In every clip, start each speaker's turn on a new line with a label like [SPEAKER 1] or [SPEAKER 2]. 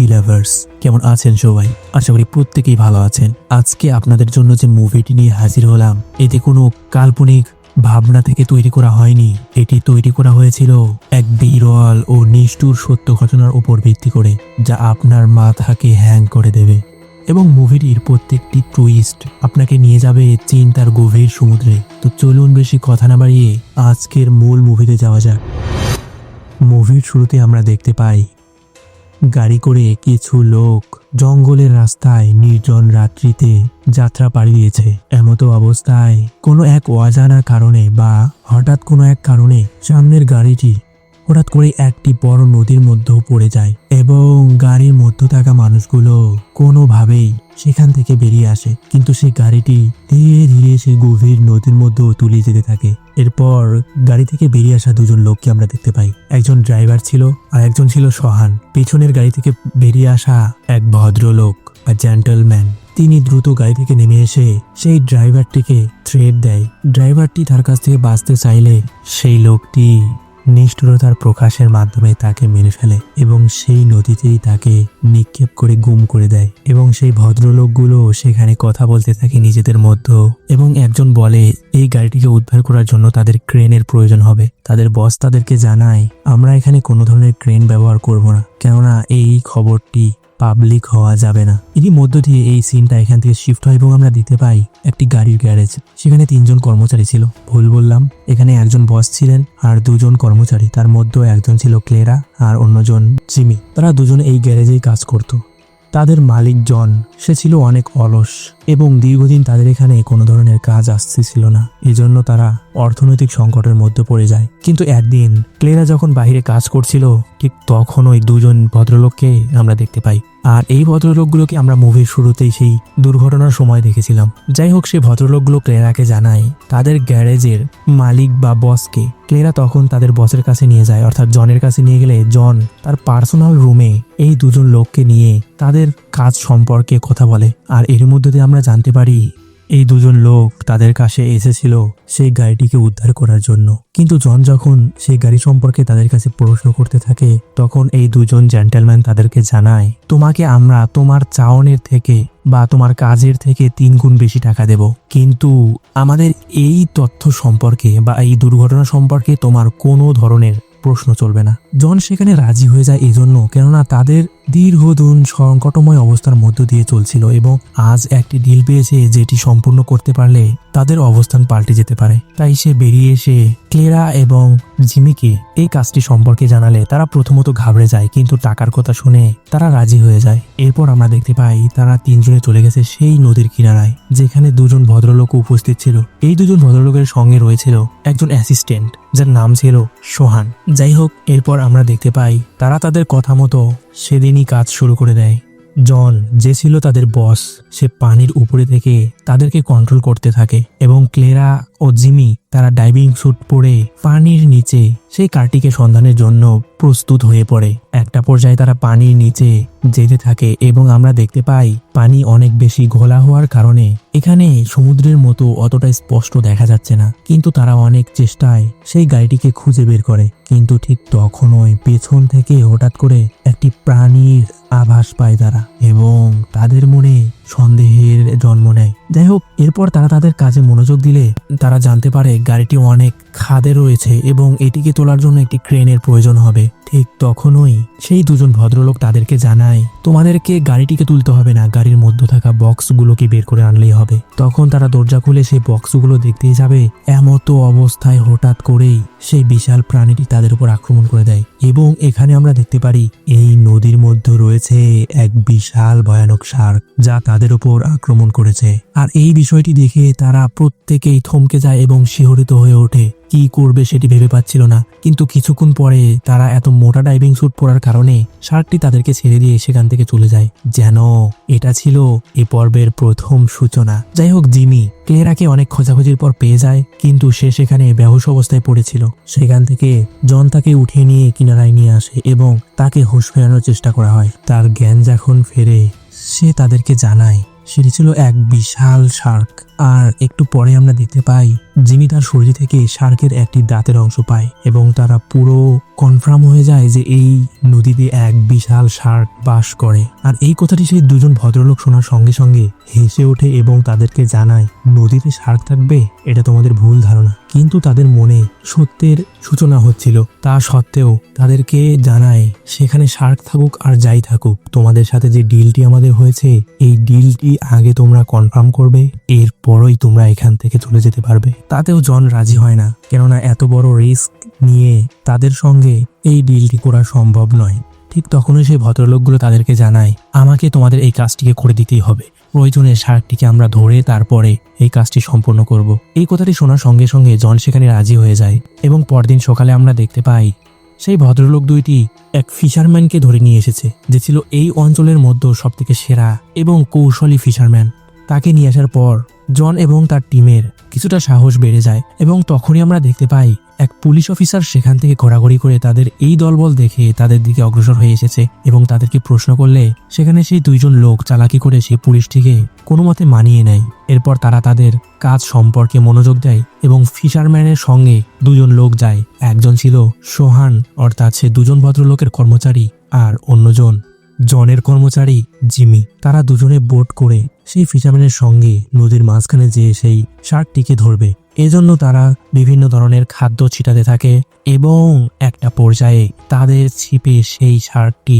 [SPEAKER 1] Movie lovers কেমন আছেন সবাই? আশা করি প্রত্যেকেই ভালো আছেন। আজকে আপনাদের জন্য যে মুভিটি নিয়ে হাজির হলাম, এতে কোনো কাল্পনিক ভাবনা থেকে তৈরি করা হয়নি। এটি তৈরি করা হয়েছিল এক বিরল ও নিষ্ঠুর সত্য ঘটনার উপর ভিত্তি করে, যা আপনার মাথাকে হ্যাং করে দেবে। এবং মুভিটির প্রত্যেকটি টুইস্ট আপনাকে নিয়ে যাবে চিন্তার গভীর সমুদ্রে। তো চলুন বেশি কথা না বাড়িয়ে আজকের মূল মুভিতে যাওয়া যাক। মুভির শুরুতে আমরা দেখতে পাই গাড়ি করে কিছু লোক জঙ্গলের রাস্তায় নির্জন রাত্রিতে যাত্রা পাড়িয়েছে। এমতো অবস্থায় কোনো এক অজানা কারণে বা হঠাৎ কোনো এক কারণে সামনের গাড়িটি হঠাৎ করে একটি বড় নদীর মধ্যেও পড়ে যায় এবং গাড়ির মধ্যে থাকা মানুষগুলো কোনোভাবেই সেখান থেকে বেরিয়ে আসে। কিন্তু সেই গাড়িটি ধীরে ধীরে সেই গভীর নদীর মধ্যেও তুলে যেতে থাকে। এরপর গাড়ি থেকে বেরিয়ে আসা দুজন লোককে আমরা দেখতে পাই। একজন ড্রাইভার ছিল আর একজন ছিল সহান। পেছনের গাড়ি থেকে বেরিয়ে আসা এক ভদ্রলোক বা জেন্টলম্যান। তিনি দ্রুত গাড়ি থেকে নেমে এসে সেই ড্রাইভারটিকে থ্রেড দেয়। ড্রাইভারটি তার কাছ থেকে বাঁচতে চাইলে সেই লোকটি নিষ্ঠুরতার প্রকাশের মাধ্যমে তাকে মেরে ফেলে এবং সেই নদীতেই তাকে নিক্ষেপ করে গুম করে দেয় এবং সেই ভদ্রলোকগুলো সেখানে কথা বলতে থাকে নিজেদের মধ্যে এবং একজন বলে, এই গাড়িটিকে উদ্ধার করার জন্য তাদের ক্রেনের প্রয়োজন হবে। তাদের বস তাদেরকে জানায়, আমরা এখানে কোনো ধরনের ক্রেন ব্যবহার করব না। কেননা এই খবরটি পাবলিক হওয়া যাবে না। এরই মধ্য দিয়ে এই সিনটা এখান থেকে শিফট হয় এবং আমরা দেখতে পাই একটি গাড়ির গ্যারেজ সেখানে তিনজন কর্মচারী ছিল। ভুল বললাম, এখানে একজন বস ছিলেন আর দুজন কর্মচারী। তার মধ্যে একজন ছিল ক্লেরা আর অন্যজন জিমি। তারা দুজন এই গ্যারেজেই কাজ করত। তাদের মালিক জন। সে ছিল অনেক অলস। এবং দীর্ঘদিন তাদের এখানে কোনো ধরনের কাজ আসতেছিল না। এজন্য তারা অর্থনৈতিক সংকটের মধ্যে পড়ে যায়। কিন্তু একদিন ক্লেরা যখন বাইরে কাজ করছিল, ঠিক তখন ওই দুজন ভদ্রলোককে আমরা দেখতে পাই। আর এই ভদ্রলোকগুলোকে আমরা মুভির শুরুতেই সেই দুর্ঘটনার সময় দেখেছিলাম। যাই হোক সেই ভদ্রলোকগুলো ক্লেরাকে জানায়, তাদের গ্যারেজের মালিক বা বসকে। ক্লেরা তখন তাদের বসের কাছে নিয়ে যায়, অর্থাৎ জনের কাছে নিয়ে গেলে জন তার পার্সোনাল রুমে এই দুজন লোককে নিয়ে তাদের কাজ সম্পর্কে কথা বলে। আর এর মধ্যে দিয়ে আমরা জানতে পারি, এই দুজন লোক তাদের কাছে এসেছিল সেই গাড়িটিকে উদ্ধার করার জন্য। কিন্তু জন যখন সেই গাড়ি সম্পর্কে তাদের কাছে প্রশ্ন করতে থাকে, তখন এই দুজন জেন্টেলম্যান তাদেরকে জানায়, তোমাকে আমরা তোমার চাওনের থেকে বা তোমার কাজের থেকে তিন গুণ বেশি টাকা দেব। কিন্তু আমাদের এই তথ্য সম্পর্কে বা এই দুর্ঘটনা সম্পর্কে তোমার কোনো ধরনের প্রশ্ন চলবে না। জন সেখানে রাজি হয়ে যায় এজন্য, কেননা তাদের দীর্ঘদিন সংকটময় অবস্থার মধ্য দিয়ে চলছিল এবং আজ একটি ডিল পেয়েছে যেটি সম্পূর্ণ করতে পারলে তাদের অবস্থান পাল্টে যেতে পারে। তাই সে বেরিয়ে এসে ক্লেরা এবং জিমিকে এই কাজটি সম্পর্কে জানালে তারা প্রথমত ঘাবড়ে যায়, কিন্তু টাকার কথা শুনে তারা রাজি হয়ে যায়। এরপর আমরা দেখতে পাই তারা তিনজনে চলে গেছে সেই নদীর কিনারায়, যেখানে দুজন ভদ্রলোক উপস্থিত ছিল। এই দুজন ভদ্রলোকের সঙ্গে রয়েছিল একজন অ্যাসিস্ট্যান্ট, যার নাম ছিল সোহান। যাই হোক, এরপর আমরা দেখতে পাই তারা তাদের কথা মতো সেদিনই কাজ শুরু করে দেয়। জল যে ছিল তাদের বস সে পানির উপরে থেকে তাদেরকে কন্ট্রোল করতে থাকে এবং ক্লেরা ও জিমি তারা ডাইভিং স্যুট পরে পানির নিচে সেই কারটিকে সন্ধানের জন্য প্রস্তুত হয়ে পড়ে। একটা পর্যায়ে তারা পানির নিচে যেতে থাকে এবং আমরা দেখতে পাই পানি অনেক বেশি ঘোলা হওয়ার কারণে এখানে সমুদ্রের মতো অতটা স্পষ্ট দেখা যাচ্ছে না। কিন্তু তারা অনেক চেষ্টায় সেই গাড়িটিকে খুঁজে বের করে। কিন্তু ঠিক তখনই পেছন থেকে হঠাৎ করে একটি প্রাণীর আভাস পায় তারা এবং তাদের মনে সন্দেহের জন্ম নেয়। যাই হোক এরপর তারা তাদের কাজে মনোযোগ দিলে তারা জানতে পারে গাড়িটি অনেক খাদে রয়েছে এবং এটিকে তোলার জন্য একটি ক্রেনের প্রয়োজন হবে। ঠিক তখনই সেই দুজন ভদ্রলোক তাদেরকে জানায়, তোমাদেরকে গাড়িটিকে তুলতে হবে না, গাড়ির মধ্যে থাকা বক্সগুলোকে বের করে আনলেই হবে। তখন তারা দরজা খুলে সেই বক্সগুলো দেখতেই যাবে, এমতো অবস্থায় হঠাৎ করেই সেই বিশাল প্রাণীটি তাদের উপর আক্রমণ করে দেয় এবং এখানে আমরা দেখতে পারি, এই নদীর মধ্যে রয়েছে এক বিশাল ভয়ানক শার্ক যা তাদের উপর আক্রমণ করেছে। আর এই বিষয়টি দেখে তারা প্রত্যেকেই থমকে যায় এবং শিহরিত হয়ে ওঠে। কি করবে সেটি ভেবে পাচ্ছিল না। কিন্তু কিছুক্ষণ পরে তারা এত মোটা ডাইভিং স্যুট পরার কারণে শার্কটি তাদেরকে ছেড়ে দিয়ে সেখান থেকে চলে যায়। যেন এটা ছিল এ পর্বের প্রথম সূচনা। যাই হোক, জিমি, ক্লেরাকে অনেক খোঁজাখুঁজির পর পেয়ে যায়, কিন্তু সে সেখানে বেহুশ অবস্থায় পড়েছিল। সেখান থেকে জন তাকে উঠিয়ে নিয়ে কিনারায় নিয়ে আসে এবং তাকে হুঁশ ফেরানোর চেষ্টা করা হয়। তার জ্ঞান যখন ফেরে, সে তাদেরকে জানায়, সেটি ছিল এক বিশাল শার্ক। আর একটু পরে আমরা দেখতে পাই জিমি তার শরীর থেকে শার্কের একটি দাঁতের অংশ পায় এবং তারা পুরো কনফার্ম হয়ে যায় যে এই নদীতে এক বিশাল শার্ক বাস করে। আর এই কথাটি সেই দুজন ভদ্রলোক শোনার সঙ্গে সঙ্গে হেসে ওঠে এবং তাদেরকে জানায়, নদীতে শার্ক থাকবে? এটা তোমাদের ভুল ধারণা। কিন্তু তাদের মনে সত্যের সূচনা হচ্ছিল। তা সত্ত্বেও তাদেরকে জানায়, সেখানে শার্ক থাকুক আর যাই থাকুক, তোমাদের সাথে যে ডিলটি আমাদের হয়েছে, এই ডিলটি আগে তোমরা কনফার্ম করবে, এরপরই তোমরা এখান থেকে চলে যেতে পারবে। তাতেও জন রাজি হয় না। কেননা এত বড় রিস্ক নিয়ে তাদের সঙ্গে এই ডিলটি করা সম্ভব নয়। ঠিক তখনই সেই ভদ্রলোকগুলো তাদেরকে জানায়, আমাকে তোমাদের এই কাজটিকে করে দিতেই হবে। প্রয়োজনে শার্কটিকে আমরা ধরে তারপরে এই কাজটি সম্পন্ন করব। এই কথাটি শোনার সঙ্গে সঙ্গে জন সেখানে রাজি হয়ে যায় এবং পরদিন সকালে আমরা দেখতে পাই, সেই ভদ্রলোক দুইটি এক ফিশারম্যানকে ধরে নিয়ে এসেছে, যে ছিল এই অঞ্চলের মধ্যে সবথেকে সেরা এবং কৌশলী ফিশারম্যান। তাকে নিয়ে আসার পর জন এবং তার টিমের কিছুটা সাহস বেড়ে যায় এবং তখনই আমরা দেখতে পাই এক পুলিশ অফিসার সেখান থেকে ঘোরাঘুরি করে তাদের এই দলবল দেখে তাদের দিকে অগ্রসর হয়ে এসেছে এবং তাদেরকে প্রশ্ন করলে সেখানে সেই দুইজন লোক চালাকি করে সেই পুলিশটিকে কোনো মতে মানিয়ে নেয়। এরপর তারা তাদের কাজ সম্পর্কে মনোযোগ দেয় এবং ফিশারম্যানের সঙ্গে দুজন লোক যায়। একজন ছিল সোহান, অর্থাৎ সে দুজন ভদ্রলোকের কর্মচারী, আর অন্যজন জনের কর্মচারী, জিমি। তারা দুজনে বোট করে সেই ফিশারম্যানের সঙ্গে নদীর মাঝখানে যেয়ে সেই শার্কটিকে ধরবে, এজন্য তারা বিভিন্ন ধরনের খাদ্য ছিটাতে থাকে এবং একটা পর্যায়ে তাদের ছিপে সেই শার্কটি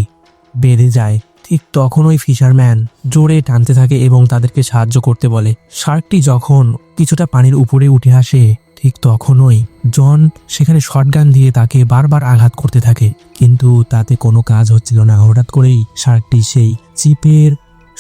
[SPEAKER 1] বেঁধে যায়। ঠিক তখন ওই ফিশারম্যান জোরে টানতে থাকে এবং তাদেরকে সাহায্য করতে বলে। শার্কটি যখন কিছুটা পানির উপরে উঠে আসে, ঠিক তখনই জন সেখানে শটগান দিয়ে তাকে বারবার আঘাত করতে থাকে। কিন্তু তাতে কোনো কাজ হচ্ছিল না। হঠাৎ করেই শার্কটি সেই চিপের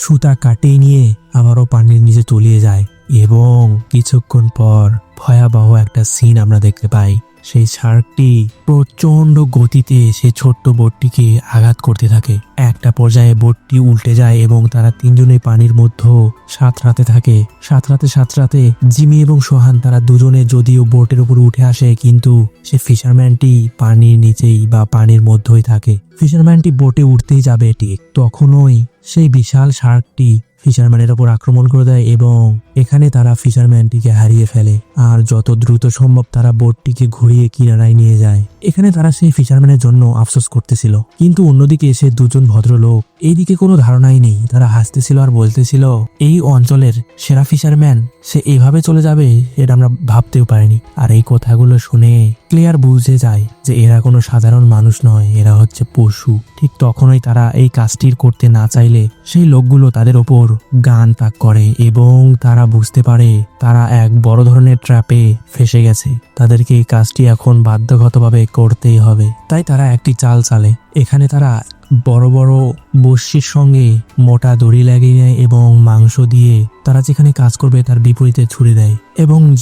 [SPEAKER 1] সুতা কাটিয়ে নিয়ে আবারও পানির নিচে তলিয়ে যায় এবং কিছুক্ষণ পর ভয়াবহ একটা সিন আমরা দেখতে পাই। সেই শার্কটি প্রচণ্ড গতিতে সে ছোট্ট বোটটিকে আঘাত করতে থাকে। একটা পর্যায়ে বোটটি উল্টে যায় এবং তারা তিনজনে পানির মধ্যে সাঁতরাতে থাকে। সাঁতরাতে সাঁতরাতে জিমি এবং সোহান তারা দুজনে যদিও বোটের উপর উঠে আসে, কিন্তু সে ফিশারম্যানটি পানির নিচেই বা পানির মধ্যেই থাকে। ফিশারম্যানটি বোটে উঠতেই যাবে ঠিক তখনই সেই বিশাল শার্কটি ফিশারম্যানের ওপর আক্রমণ করে দেয় এবং এখানে তারা ফিশারম্যানটিকে হারিয়ে ফেলে, আর যত দ্রুত সম্ভব তারা বোটটিকে ঘুরিয়ে কিনারায় নিয়ে যায়। এখানে তারা সেই ফিশারম্যানের জন্য আফসোস করতেছিল। কিন্তু অন্যদিকে এসে দুজন ভদ্রলোক, এইদিকে কোনো ধারণাই নেই। তারা হাসতেছিল আর বলতেছিল, এই অঞ্চলের সেরা ফিশারম্যান, সে এভাবে চলে যাবে? এটা আমরা ভাবতেও পারিনি। আর এই কথাগুলো শুনে ক্লিয়ার বুঝে যায় যে এরা কোনো সাধারণ মানুষ নয়, এরা হচ্ছে পশু। ঠিক তখনই তারা এই কাজটির করতে না চাইলে সেই লোকগুলো তাদের ওপর গান তাক করে এবং তারা বুঝতে পারে তারা এক বড় ধরনের ট্র্যাপে ফেসে গেছে। তাদেরকে এই কাজটি এখন বাধ্যগতভাবে করতেই হবে। তাই তারা একটি চাল চালে। এখানে তারা বড় বড় বস্যির সঙ্গে মোটা দড়ি লাগিয়ে এবং মাংস দিয়ে তারা যেখানে কাজ করবে তার বিপরীতে ছুড়ে দেয়। এবং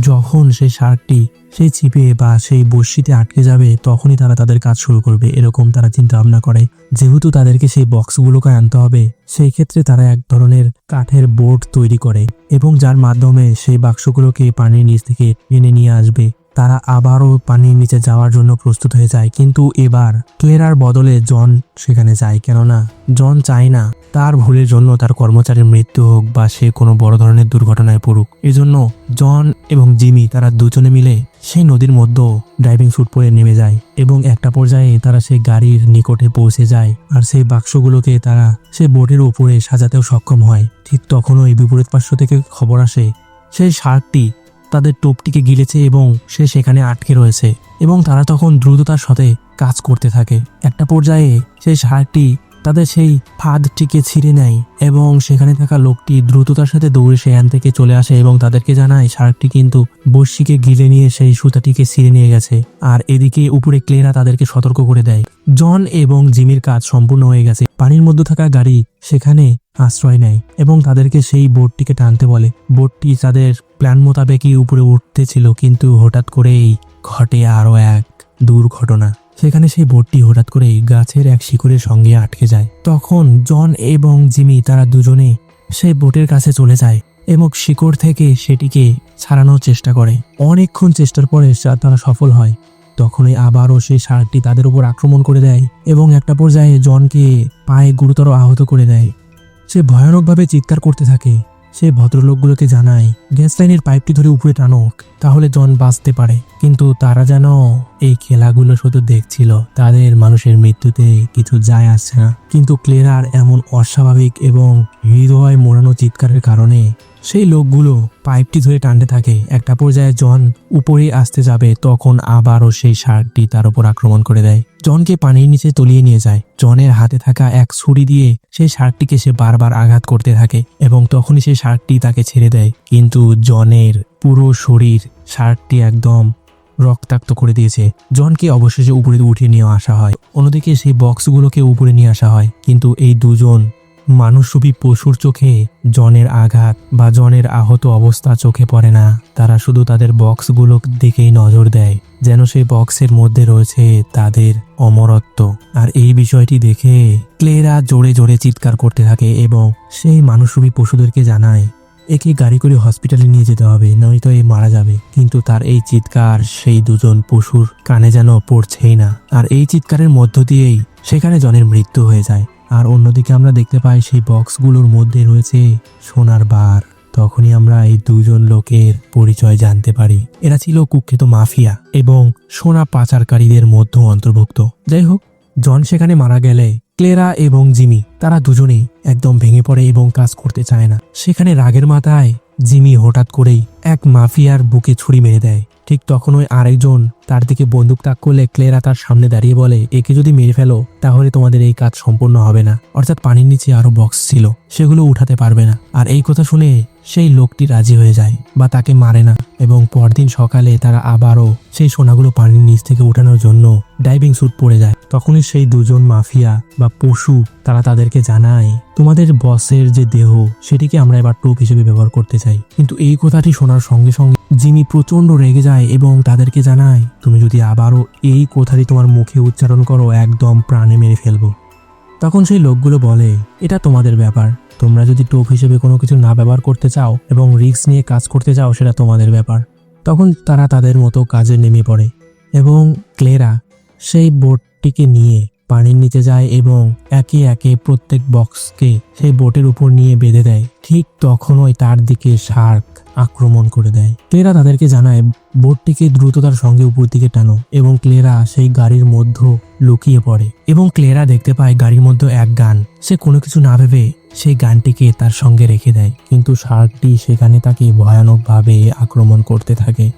[SPEAKER 1] যখন সেই শার্কটি সেই চিপে বা সেই বস্যিতে আটকে যাবে, তখনই তারা তাদের কাজ শুরু করবে, এরকম তারা চিন্তা ভাবনা করে। যেহেতু তাদেরকে সেই বক্সগুলোকে আনতে হবে, সেই ক্ষেত্রে তারা এক ধরনের কাঠের বোর্ড তৈরি করে এবং যার মাধ্যমে সেই বাক্সগুলোকে পানির নিচ থেকে টেনে নিয়ে আসবে। তারা আবারও পানির নিচে যাওয়ার জন্য প্রস্তুত হয়ে যায়। কিন্তু এবার ক্লেরার বদলে জন সেখানে যায়। কেননা জন চায় না তার ভুলের জন্য তার কর্মচারীর মৃত্যু হোক বা সে কোনো বড় ধরনের দুর্ঘটনায় পড়ুক। এজন্য জন এবং জিমি তারা দুজনে মিলে সেই নদীর মধ্যে ড্রাইভিং স্যুট পরে নেমে যায় এবং একটা পর্যায়ে তারা সেই গাড়ির নিকটে পৌঁছে যায় আর সেই বাক্সগুলোকে তারা সেই বোটের উপরে সাজাতেও সক্ষম হয়। ঠিক তখনই বিপরীত পার্শ্ব থেকে খবর আসে, সেই শার্কটি তাদের টোপটিকে গিলেছে এবং সে সেখানে আটকে রয়েছে। এবং তারা তখন দ্রুততার সাথে কাজ করতে থাকে। একটা পর্যায়ে সেই শার্কটি তাদের সেই ফাঁদটিকে ছিঁড়ে নেয় এবং সেখানে থাকা লোকটি দ্রুততার সাথে দৌড়ে সেখান থেকে চলে আসে এবং তাদেরকে জানায় শার্কটি কিন্তু বর্ষিকে গিলে নিয়ে সেই সুতাটিকে ছিঁড়ে নিয়ে গেছে আর এদিকে উপরে ক্লেরা তাদেরকে সতর্ক করে দেয়। জন এবং জিমির কাজ সম্পূর্ণ হয়ে গেছে। পানির মধ্যে থাকা গাড়ি সেখানে আশ্রয় নেয় এবং তাদেরকে সেই বোটটিকে টানতে বলে। বোটটি তাদের প্ল্যান মোতাবেকই উপরে উঠতেছিল, কিন্তু হঠাৎ করেই ঘটে আরও এক দুর্ঘটনা। সেখানে সেই বোটটি হঠাৎ করে গাছের এক শিকড়ের সঙ্গে আটকে যায়। তখন জন এবং জিমি তারা দুজনে সেই বোটের কাছে চলে যায় এবং শিকড় থেকে সেটিকে ছাড়ানোর চেষ্টা করে। অনেকক্ষণ চেষ্টার পরে তারা সফল হয়। তখনই আবারও সেই শার্কটি তাদের উপর আক্রমণ করে দেয় এবং একটা পর্যায়ে জনকে পায়ে গুরুতর আহত করে দেয়। সে ভয়ানকভাবে চিৎকার করতে থাকে। সে ভদ্রলোকগুলোকে জানায়, গ্যাস লাইনের পাইপটি ধরে উপরে টানুক তাহলে জন বাঁচতে পারে। কিন্তু তারা যেন এই খেলাগুলো শুধু দেখছিল, তাদের মানুষের মৃত্যুতে কিছু যায় আসছে না। কিন্তু ক্লেরার এমন অস্বাভাবিক এবং হৃদয় মোড়ানো চিৎকারের কারণে সেই লোকগুলো পাইপটি ধরে টানতে থাকে। একটা পর্যায়ে জন উপরে আসতে যাবে, তখন আবারও সেই শার্কটি তার উপর আক্রমণ করে দেয়। জনকে পানির নিচে তলিয়ে নিয়ে যায়। জনের হাতে থাকা এক ছুরি দিয়ে সেই শার্কটিকে সে বারবার আঘাত করতে থাকে এবং তখনই সেই শার্কটি তাকে ছেড়ে দেয়। কিন্তু জনের পুরো শরীর শার্কটি একদম রক্তাক্ত করে দিয়েছে। জনকে অবশেষে উপরে উঠিয়ে নিয়ে আসা হয়। অন্যদিকে সেই বক্সগুলোকে উপরে নিয়ে আসা হয়। কিন্তু এই দুজন মানুষরূপী পশুর চোখে জনের আঘাত বা জনের আহত অবস্থা চোখে পড়ে না। তারা শুধু তাদের বক্সগুলো দিকেই নজর দেয়, যেন সেই বক্সের মধ্যে রয়েছে তাদের অমরত্ব। আর এই বিষয়টি দেখে ক্লেরা জোরে জোরে চিৎকার করতে থাকে এবং সেই মানুষরূপী পশুদেরকে জানায়, একে গাড়ি করে হসপিটালে নিয়ে যেতে হবে, নয়তো এ মারা যাবে। কিন্তু তার এই চিৎকার সেই দুজন পশুর কানে যেন পড়ছেই না। আর এই চিৎকারের মধ্য দিয়েই সেখানে জনের মৃত্যু হয়ে যায়। আর অন্যদিকে আমরা দেখতে পাই সেই বক্সগুলোর মধ্যে রয়েছে সোনার বার। তখনই আমরা এই দুজন লোকের পরিচয় জানতে পারি। এরা ছিল কুখ্যাত মাফিয়া এবং সোনা পাচারকারীদের মধ্যে অন্তর্ভুক্ত। যাই হোক, জন সেখানে মারা গেলে ক্লেরা এবং জিমি, তারা দুজনেই একদম ভেঙে পড়ে এবং কাজ করতে চায় না। সেখানে রাগের মাথায় জিমি হঠাৎ করেই এক মাফিয়ার বুকে ছুরি মেরে দেয়। ঠিক তখনই আরেকজন তার দিকে বন্দুক তাক করলে ক্লেরা তার সামনে দাঁড়িয়ে বলে, একে যদি মেরে ফেলো, তাহলে তোমাদের এই কাজ সম্পূর্ণ হবে না। অর্থাৎ পানির নিচে আরও বক্স ছিল, সেগুলো উঠাতে পারবে না। আর এই কথা শুনে সেই লোকটি রাজি হয়ে যায় বা তাকে মারে না। এবং পরদিন সকালে তারা আবারও সেই সোনাগুলো পানির নিচ থেকে উঠানোর জন্য ডাইভিং স্যুট পরে যায়। তখনই সেই দুজন মাফিয়া বা পশু তারা তাদেরকে জানায়, তোমাদের বসের যে দেহ, সেটিকে আমরা এবার টোপ হিসেবে ব্যবহার করতে চাই। কিন্তু এই কথাটি শোনার সঙ্গে সঙ্গে জিমি প্রচণ্ড রেগে যায় এবং তাদেরকে জানায়, তুমি যদি আবারও এই কথাটি তোমার মুখে উচ্চারণ করো, একদম প্রাণে মেরে ফেলব। তখন সেই লোকগুলো বলে, এটা তোমাদের ব্যাপার। তোমরা যদি টোপ হিসেবে কোনো কিছু না ব্যবহার করতে চাও এবং রিস্ক নিয়ে কাজ করতে চাও, সেটা তোমাদের ব্যাপার। তখন তারা তাদের মতো কাজে নেমে পড়ে এবং ক্লেরা সেই বোটটিকে নিয়ে পানির নিচে যায় এবং একে একে প্রত্যেক বক্সকে সেই বোটের উপর নিয়ে বেঁধে দেয়। ঠিক তখনই তার দিকে শার্ক আক্রমণ করে দেয়। ক্লেরা তাদেরকে জানায়, বোটটিকে দ্রুততার সঙ্গে উপর দিকে টানো এবং ক্লেরা সেই গাড়ির মধ্যে লুকিয়ে পড়ে। এবং ক্লেরা দেখতে পায় গাড়ির মধ্যে এক গান। সে কোনো কিছু না ভেবে সেই গানটিকে তার সঙ্গে রেখে দেয়। কিন্তু শার্কটি সেখানে তাকে ভয়ানকভাবে আক্রমণ করতে থাকে।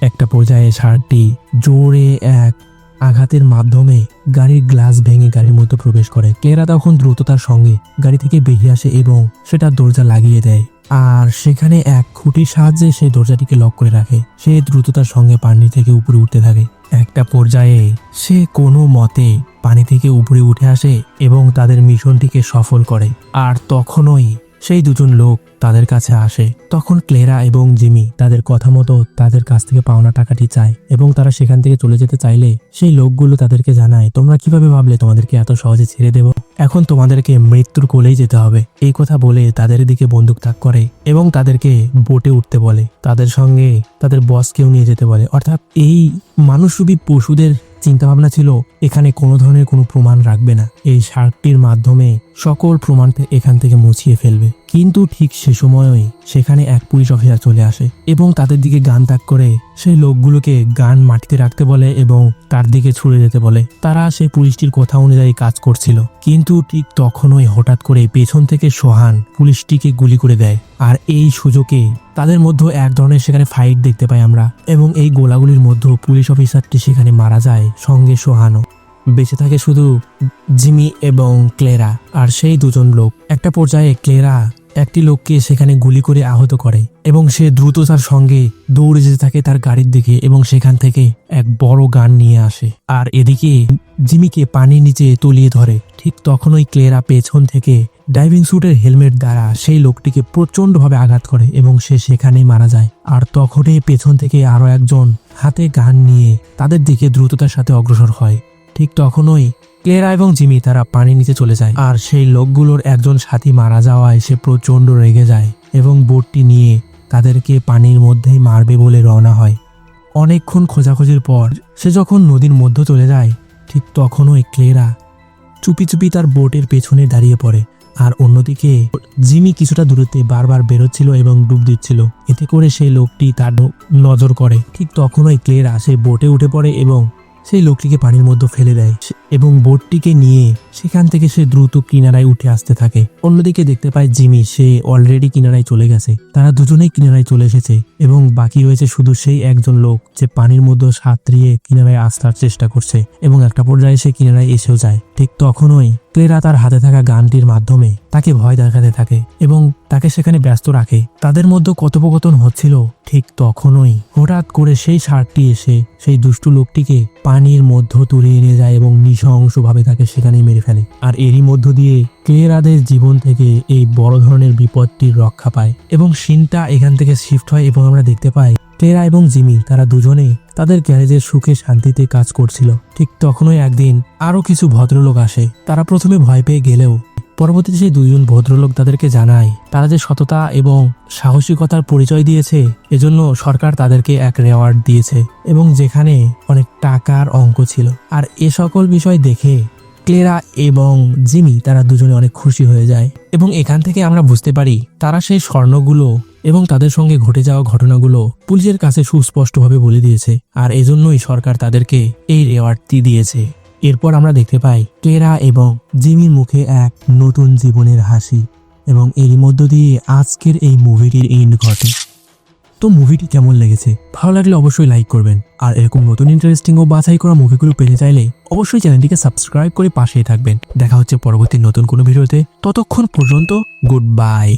[SPEAKER 1] একটা পর্যায়ে শার্কটি জোরে এক আঘাতের মাধ্যমে গাড়ির গ্লাস ভেঙে গাড়ির মধ্যে প্রবেশ করে। ক্লেরা তখন দ্রুততার সঙ্গে গাড়ি থেকে বেরিয়ে আসে এবং সেটা দরজা লাগিয়ে দেয়। আর সেখানে এক খুঁটির সাহায্যে সে দরজাটিকে লক করে রাখে। সে দ্রুততার সঙ্গে পানি থেকে উপরে উঠতে থাকে। একটা পর্যায়ে সে কোনো মতে পানি থেকে উপরে উঠে আসে এবং তাদের মিশনটিকে সফল করে। আর তখনই সেই দুজন লোক তাদের কাছে আসে। তখন ক্লেরা এবং জিমি তাদের কথা মতো তাদের কাছ থেকে পাওনা টাকাটি চায় এবং তারা সেখান থেকে চলে যেতে চাইলে সেই লোকগুলো তাদেরকে জানায়, তোমরা কীভাবে ভাবলে তোমাদেরকে এত সহজে ছেড়ে দেব? এখন তোমাদেরকে মৃত্যুর কোলেই যেতে হবে। এই কথা বলে তাদের দিকে বন্দুক তাক করে এবং তাদেরকে বোটে উঠতে বলে। তাদের সঙ্গে তাদের বসকেও নিয়ে যেতে বলে। অর্থাৎ এই মানুষরূপী পশুদের চিন্তাভাবনা ছিল, এখানে কোনো ধরনের কোনো প্রমাণ রাখবে না। এই শার্কটির মাধ্যমে সকল প্রমাণ এখান থেকে মুছিয়ে ফেলবে। কিন্তু ঠিক সে সময়ই সেখানে এক পুলিশ অফিসার চলে আসে এবং তাদের দিকে গান তাক করে। সেই লোকগুলোকে গান মাটিতে রাখতে বলে এবং তার দিকে ছুড়ে যেতে বলে। তারা সেই পুলিশটির কথা অনুযায়ী কাজ করছিল। কিন্তু ঠিক তখনই হঠাৎ করে পেছন থেকে সোহান পুলিশটিকে গুলি করে দেয়। আর এই সুযোগে তাদের মধ্যে এক ধরনের সেখানে ফাইট দেখতে পাই আমরা এবং এই গোলাগুলির মধ্যে পুলিশ অফিসারটি সেখানে মারা যায় সঙ্গে সোহানও। বেঁচে থাকে শুধু জিমি এবং ক্লেরা। আর সেই দুজন লোক। একটা পর্যায়ে ক্লেরা একটি লোককে সেখানে গুলি করে আহত করে এবং সে দ্রুততার সঙ্গে দৌড়ে যেতে থাকে তার গাড়ির দিকে এবং সেখান থেকে এক বড় গান নিয়ে আসে। আর এদিকে জিমিকে পানির নিচে তলিয়ে ধরে। ঠিক তখনই ক্লেরা পেছন থেকে ডাইভিং স্যুটের হেলমেট দ্বারা সেই লোকটিকে প্রচণ্ডভাবে আঘাত করে এবং সে সেখানেই মারা যায়। আর তখনই পেছন থেকে আরও একজন হাতে গান নিয়ে তাদের দিকে দ্রুততার সাথে অগ্রসর হয়। ঠিক তখনই ক্লেরা এবং জিমি তারা পানির নিচে চলে যায়। আর সেই লোকগুলোর একজন সাথী মারা যাওয়ায় সে প্রচণ্ড রেগে যায় এবং বোটটি নিয়ে তাদেরকে পানির মধ্যেই মারবে বলে রওনা হয়। অনেকক্ষণ খোঁজাখুঁজির পর সে যখন নদীর মধ্যে চলে যায়, ঠিক তখনই ক্লেরা চুপি চুপি তার বোটের পেছনে দাঁড়িয়ে পড়ে। আর অন্যদিকে, জিমি কিছুটা দূরত্বে বারবার বেরোচ্ছিল এবং ডুব দিচ্ছিল। এতে করে সেই লোকটি তার নজর করে। ঠিক তখনই ক্লেরা সেই বোটে উঠে পড়ে এবং সেই লোকটিকে পানির মধ্যে ফেলে দেয় এবং বোটটিকে নিয়ে সেখান থেকে সে দ্রুত কিনারায় উঠে আসতে থাকে। অন্যদিকে দেখতে পায় জিমি, সে অলরেডি কিনারায় চলে গেছে। তারা দুজনেই কিনারায় চলে এসেছে এবং বাকি রয়েছে শুধু সেই একজন লোক যে পানির মধ্যে সাঁতরিয়ে কিনারায় আসতার চেষ্টা করছে এবং একটা পর্যায়ে সে কিনারায় এসেও যায়। ঠিক তখনই ক্লেরা তার হাতে থাকা গানটির মাধ্যমে তাকে ভয় দেখাতে থাকে এবং তাকে সেখানে ব্যস্ত রাখে। তাদের মধ্যে কথোপকথন হচ্ছিল ঠিক তখনই। হঠাৎ করে সেই ষাঁড়টি এসে সেই দুষ্টু লোকটিকে পানির মধ্য তুলে এনে যায় এবং নৃশংসভাবে তাকে সেখানে মেরে ফেলে। আর এরই মধ্য দিয়ে ক্লেরাদের জীবন থেকে এই বড় ধরনের বিপদটির রক্ষা পায় এবং সিনটা এখান থেকে শিফট হয় এবং আমরা দেখতে পাই ক্লেরা এবং জিমি, তারা দুজনে তাদের গ্যারেজের সুখে শান্তিতে কাজ করছিল। ঠিক তখনই একদিন আরও কিছু ভদ্রলোক আসে। তারা প্রথমে ভয় পেয়ে গেলেও পরবর্তীতে সেই দুইজন ভদ্রলোক তাদেরকে জানায়, তারা যে সততা এবং সাহসিকতার পরিচয় দিয়েছে, এজন্য সরকার তাদেরকে এক রেওয়ার্ড দিয়েছে এবং যেখানে অনেক টাকার অঙ্ক ছিল। আর এ সকল বিষয় দেখে ক্লেরা এবং জিমি, তারা দুজনে অনেক খুশি হয়ে যায় এবং এখান থেকে আমরা বুঝতে পারি, তারা সেই স্বর্ণগুলো এবং তাদের সঙ্গে ঘটে যাওয়া ঘটনাগুলো পুলিশের কাছে সুস্পষ্টভাবে বলে দিয়েছে, আর এজন্যই সরকার তাদেরকে এই রেওয়ার্ডটি দিয়েছে। এরপর আমরা দেখতে পাই ক্লেরা এবং জিমির মুখে এক নতুন জীবনের হাসি, এবং এরই মধ্য দিয়ে আজকের এই মুভিটির এন্ড ঘটে। তো মুভিটি কেমন লেগেছে? ভালো লাগলে অবশ্যই লাইক করবেন, আর এরকম নতুন ইন্টারেস্টিং ও বাছাই করা মুভিগুলো পেতে চাইলে অবশ্যই চ্যানেলটিকে সাবস্ক্রাইব করে পাশেই থাকবেন। দেখা হচ্ছে পরবর্তী নতুন কোনো ভিডিওতে, ততক্ষণ পর্যন্ত গুড বাই